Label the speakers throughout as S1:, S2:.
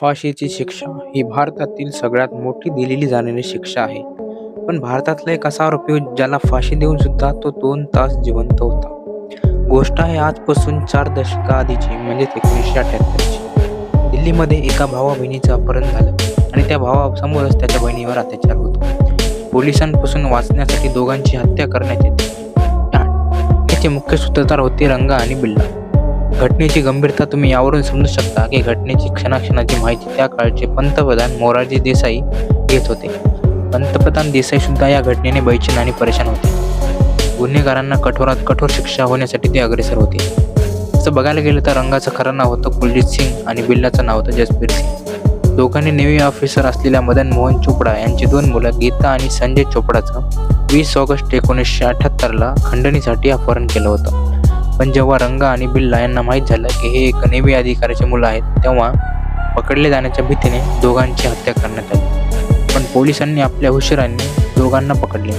S1: फाशीची शिक्षा ही भारतातील सगळ्यात मोठी दिलेली जाणारी शिक्षा आहे. पण भारतातला एक असा आरोपी ज्याला फाशी देऊन सुद्धा तो दोन तास जिवंत होता. गोष्ट आहे आजपासून चार दशकाआधीची म्हणजेच एकोणीसशे अठ्याहत्तरची दिल्लीमध्ये एका भावा बहिणीचं अपहरण झालं आणि त्या भावासमोरच त्याच्या बहिणीवर अत्याचार होतो. पोलिसांपासून वाचण्यासाठी दोघांची हत्या करण्यात येते. याचे मुख्य सूत्रधार होते रंगा आणि बिल्ला. घटनेची गंभीरता तुम्ही यावरून समजू शकता की घटनेची क्षणाक्षणाची माहिती त्या काळचे पंतप्रधान मोरारजी देसाई घेत होते. पंतप्रधान देसाई सुद्धा या घटनेने बैचेन आणि परेशान होते. गुन्हेगारांना कठोरात कठोर शिक्षा होण्यासाठी ते अग्रेसर होते. तसं बघायला गेलं तर रंगाचं खरं नाव होतं कुलजीत सिंग आणि बिल्लाचं नाव होतं जसबीर सिंग. दोघांनी नेव्ही ऑफिसर असलेल्या मदन मोहन चोपडा यांची दोन मुलं गीता आणि संजय चोपडाचं वीस ऑगस्ट एकोणीसशे अठ्ठ्याहत्तरला खंडणीसाठी अपहरण केलं होतं. पण जेव्हा रंगा आणि बिल्ला यांना माहीत झालं की हे एक नेव्ही अधिकाऱ्याचे मुलं आहेत तेव्हा पकडले जाण्याच्या भीतीने दोघांची हत्या करण्यात आली. पण पोलिसांनी आपल्या हुशिरांनी दोघांना पकडले.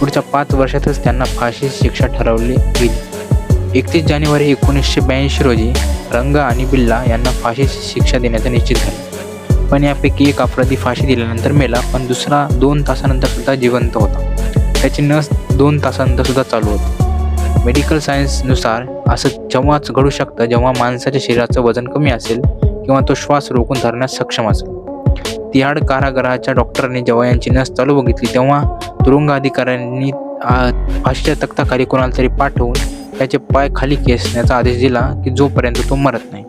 S1: पुढच्या पाच वर्षातच त्यांना फाशी शिक्षा ठरवली गेली. एकतीस जानेवारी एकोणीसशे ब्याऐंशी रोजी रंगा आणि बिल्ला यांना फाशीची शिक्षा देण्याचं निश्चित झालं. पण यापैकी एक अपराधी फाशी दिल्यानंतर मेला पण दुसरा दोन तासानंतर सुद्धा जिवंत होता. त्याची नस दोन तासानंतर सुद्धा चालू होती. मेडिकल सायन्सनुसार असं जेव्हाच घडू शकतं जेव्हा माणसाच्या शरीराचं वजन कमी असेल किंवा तो श्वास रोखून धरण्यास सक्षम असेल. तिहाड कारागृहाच्या डॉक्टरांनी जेव्हा यांची नस चालू बघितली तेव्हा तुरुंग अधिकाऱ्यांनी फाशीच्या कोणाला तरी पाठवून त्याचे पाय खाली खेचण्याचा आदेश दिला की जोपर्यंत तो मरत नाही.